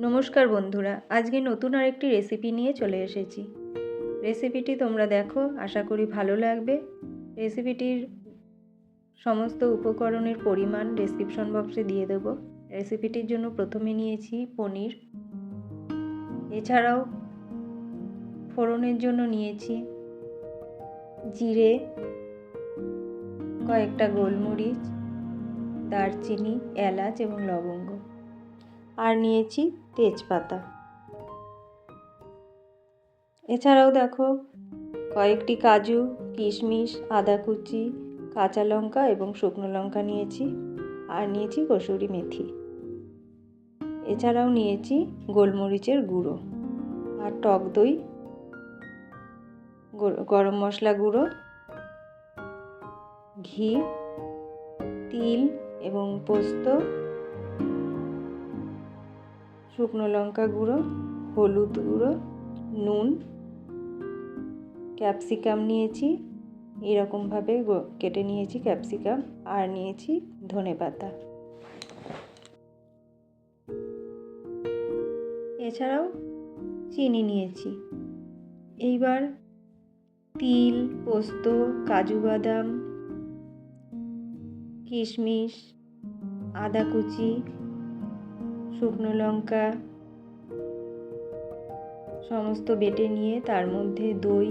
নমস্কার বন্ধুরা, আজকে নতুন আরেকটি রেসিপি নিয়ে চলে এসেছি। রেসিপিটি তোমরা দেখো, আশা করি ভালো লাগবে। রেসিপিটির সমস্ত উপকরণের পরিমাণ ডেসক্রিপশন বক্সে দিয়ে দেব। রেসিপিটির জন্য প্রথমে নিয়েছি পনির। এছাড়াও ফোড়নের জন্য নিয়েছি জিরে, কয়েকটা গোলমরিচ, দারচিনি, এলাচ এবং লবঙ্গ। আর নিয়েছি তেজপাতা। এছাড়াও দেখো, কয়েকটি কাজু, কিশমিশ, আদা কুচি, কাঁচা লঙ্কা এবং শুকনো লঙ্কা নিয়েছি আর নিয়েছি কসুরি মেথি। এছাড়াও নিয়েছি গোলমরিচের গুঁড়ো আর টক দই গরম মশলা গুঁড়ো, ঘি, তিল এবং পোস্ত শুকনো লঙ্কা গুঁড়ো, হলুদ গুঁড়ো, নুন, ক্যাপসিকাম নিয়েছি, এরকমভাবে কেটে নিয়েছি ক্যাপসিকাম, আর নিয়েছি ধনে পাতা। এছাড়াও চিনি নিয়েছি। এইবার তিল, পোস্ত, কাজু বাদাম, কিশমিশ, আদা কুচি শুকনো লঙ্কা সমস্ত বেটে নিয়ে তার মধ্যে দই,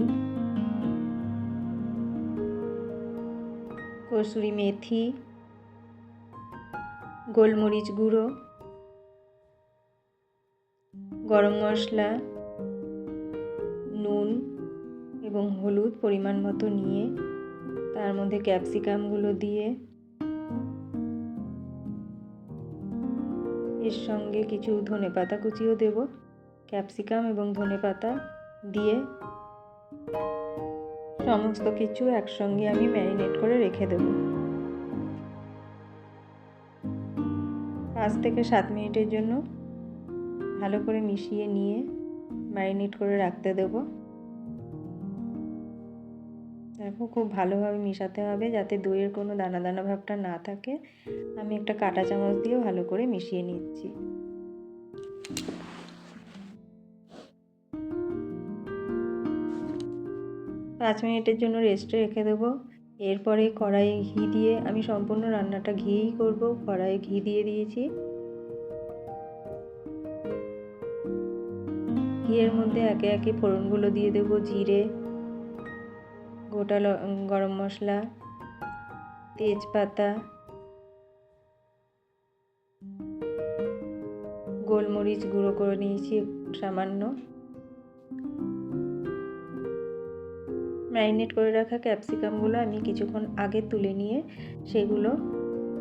কসুরি মেথি, গোলমরিচ গুঁড়ো, গরম মশলা, নুন এবং হলুদ পরিমাণ মতো নিয়ে তার মধ্যে ক্যাপসিকামগুলো দিয়ে এর সঙ্গে কিছু ধনে পাতা কুচিও দেব, ক্যাপসিকাম এবং ধনে পাতা দিয়ে। সমস্ত কিছু একসঙ্গে আমি ম্যারিনেট করে রেখে দেব। পাঁচ থেকে সাত মিনিটের জন্য ভালো করে মিশিয়ে নিয়ে ম্যারিনেট করে রাখতে দেবো। দেখো, খুব ভালোভাবে মিশাতে হবে যাতে দইয়ের কোনো দানা দানা ভাবটা না থাকে। আমি একটা কাঁটা চামচ দিয়ে ভালো করে মিশিয়ে নিচ্ছি। পাঁচ মিনিটের জন্য রেস্টে রেখে দেবো। এরপরে কড়াইয়ে ঘি দিয়ে আমি সম্পূর্ণ রান্নাটা ঘিয়েই করব। কড়াইয়ে ঘি দিয়ে দিয়েছি। ঘিয়ের মধ্যে একে একে ফোড়নগুলো দিয়ে দেবো জিরে গোটা গরম মশলা, তেজপাতা, গোলমরিচ গুঁড়ো করে নিয়েছি সামান্য। ম্যারিনেট করে রাখা ক্যাপসিকামগুলো আমি কিছুক্ষণ আগে তুলে নিয়ে সেগুলো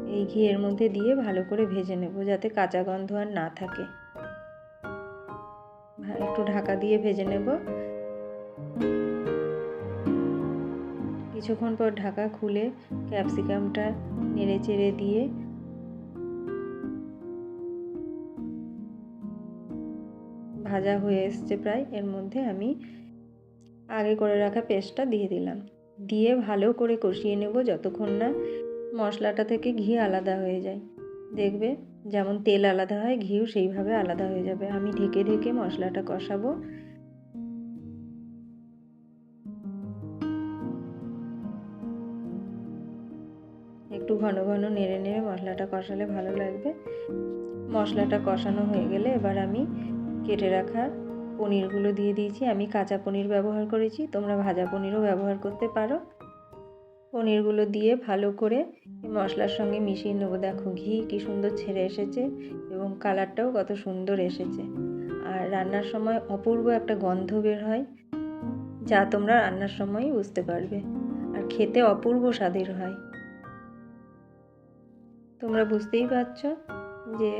এই ঘিয়ের মধ্যে দিয়ে ভালো করে ভেজে নেব যাতে কাঁচা গন্ধ আর না থাকে। একটু ঢাকা দিয়ে ভেজে নেব। কিছুক্ষণ পর ঢাকা খুলে ক্যাপসিকামটা নেড়ে চেড়ে দিয়ে ভাজা হয়ে এসছে প্রায়, এর মধ্যে আমি আগে করে রাখা পেস্টটা দিয়ে দিলাম। দিয়ে ভালো করে কষিয়ে নেব যতক্ষণ না মশলাটা থেকে ঘি আলাদা হয়ে যায়। দেখবে যেমন তেল আলাদা হয়, ঘিও সেইভাবে আলাদা হয়ে যাবে। আমি ঢেকে ঢেকে মশলাটা কষাবো। একটু ঘন ঘন নেড়ে নেড়ে মশলাটা কষালে ভালো লাগবে। মশলাটা কষানো হয়ে গেলে এবার আমি কেটে রাখা পনিরগুলো দিয়ে দিয়েছি। আমি কাঁচা পনির ব্যবহার করেছি, তোমরা ভাজা পনিরও ব্যবহার করতে পারো। পনিরগুলো দিয়ে ভালো করে মশলার সঙ্গে মিশিয়ে নেব। দেখো ঘি কী সুন্দর ছেড়ে এসেছে এবং কালারটাও কত সুন্দর এসেছে। আর রান্নার সময় অপূর্ব একটা গন্ধ বের হয়, যা তোমরা রান্নার সময় বুঝতে পারবে। আর খেতে অপূর্ব স্বাদের হয়। তোমরা বুঝতেই পারছ যে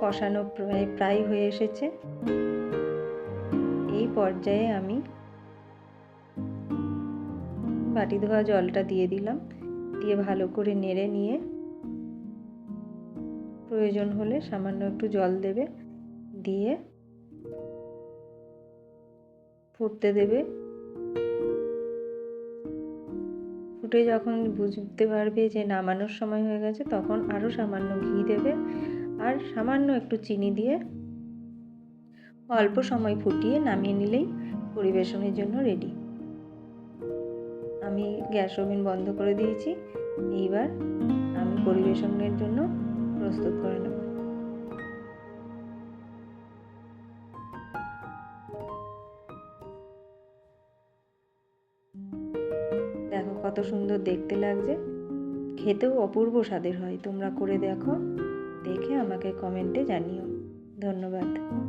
কষানো প্রায় প্রায় হয়ে এসেছে। এই পর্যায়ে আমি বাটি ধোয়া জলটা দিয়ে দিলাম, দিয়ে ভালো করে নেড়ে নিয়ে প্রয়োজন হলে সামান্য একটু জল দেবে, দিয়ে ফুটতে দেবে ফুটে যখন বুঝতে পারবে যে নামানোর সময় হয়ে গেছে, তখন আরও সামান্য ঘি দেবে আর সামান্য একটু চিনি দিয়ে অল্প সময় ফুটিয়ে নামিয়ে নিলেই পরিবেশনের জন্য রেডি আমি গ্যাস ওভেন বন্ধ করে দিয়েছি, এইবার আমি পরিবেশনের জন্য প্রস্তুত করে নেব। সুন্দর দেখতে লাগছে। খেতেও অপূর্ব স্বাদের হয়, তোমরা করে দেখো। দেখে আমাকে কমেন্টে জানিও। ধন্যবাদ।